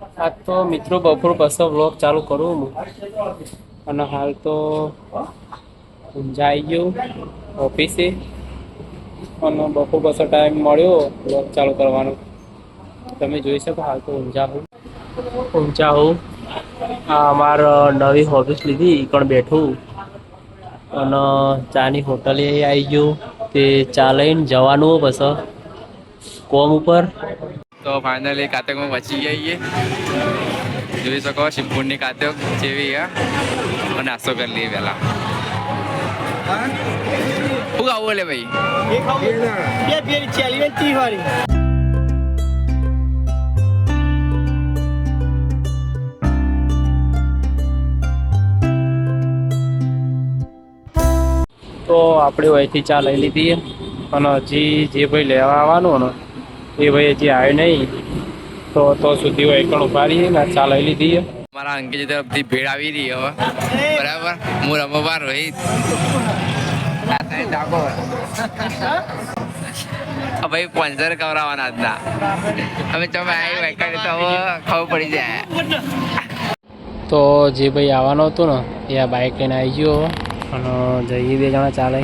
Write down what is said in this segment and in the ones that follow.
આ તો મિત્રો બપોર બસો વ્લોગ ચાલુ કરું હું. અને હાલ તો ઊંઝા આવી ગયું ઓફિસે અને બપોર બસો ટાઈમ મળ્યો વ્લોગ ચાલુ કરવાનો. તમે જોઈ શકો હાલ તો ઊંઝા હું ઊંઝા હું આ અમારે નવી ઓફિસ લીધી પણ બેઠું. અને ચાની હોટલે આવી ગયું. તે ચા લઈને જવાનું પછી કોમ ઉપર. તો ફાઇનલી કાતકમાં બચી જઈએ જોઈ શકો શિવપુરની કાતક જેવી આ નાસ્તો કરી લઈએ પહેલા. શું ખાવું લે ભાઈ? તો આપણે અહીંથી ચા લઈ લીધી અને હજી જે ભાઈ લેવા આવવાનું ને એ ભાઈ હજી આવ્યો નહીં તો તો સુધી હોય એકણ રહીએ ને ચા લઈ લીધી મારા અંકિત તરફથી ભેળ આવી રહી હવે. બરાબર? હું રમવા રોહિત ભાઈ પંચર કવરાવાના આજના. અમે તમે આવી વેકાડી તો ખબર પડી જાય. તો જે ભાઈ આવવાનો હતો ને એ આ બાઇક લઈને આવી ગયો. અને જઈએ બે જણા ચાલે.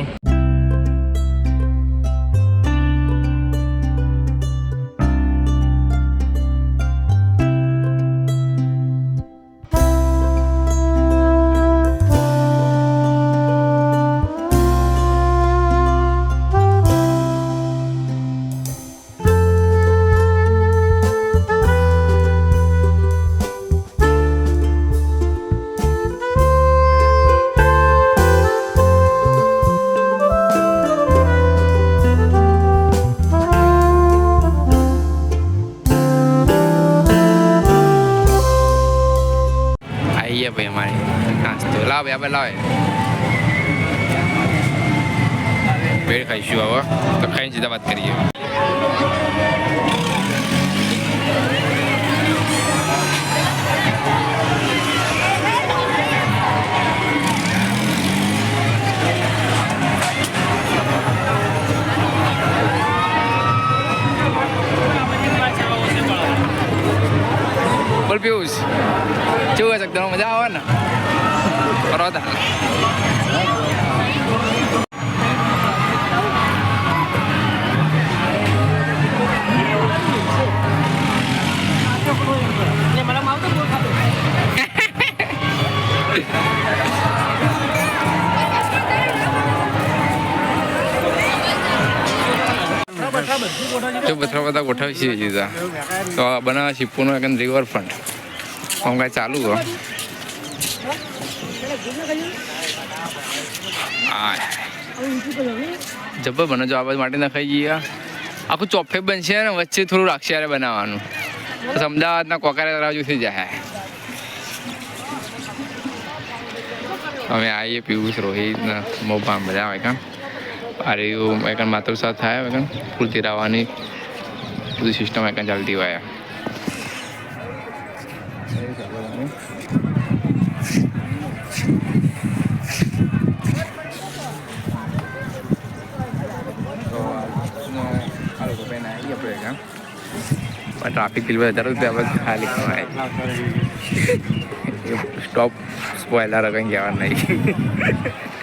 આવી ભાઈ અમારી લાવે ભેળ ખાઈશું હવે તો ખાઈને સીધા વાત કરીએ પિયુષ હશે તને મજા આવે ને કરો જો બધા બધા ગોઠવી છે દીધા તો બનાવે શિપુનો એક રિવર ફ્રન્ટ આમ કાંઈ ચાલુ હો. જબ્બર બને જો આ બાજુ માટે નખાઈ ગયા આખું ચોફે બનશે ને, વચ્ચે થોડું યારે બનાવવાનું. બસ અમદાવાદના કોકારે તરાજુ થઈ જાય. અમે આવીએ પિયુષ રોહિત ને મોભા મજા આવે, કાં? એકન માત્ર સાથ થાય એકન ફૂલતી રહેવાની બધી સિસ્ટમ એકન ચાલતી હોય. ટ્રાફિક બિલ વધારે ખાલી સ્ટોપ સ્પોઇલર કંઈ કહેવાનું નહીં.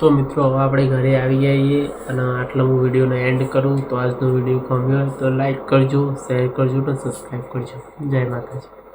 તો મિત્રો, હવે આપણે ઘરે આવી જઈએ અને આટલો હું વિડીયોને એન્ડ કરું. તો આજનો વીડિયો ગમ્યો હોય તો લાઈક કરજો શેર કરજો અને સબસ્ક્રાઈબ કરજો. જય માતાજી.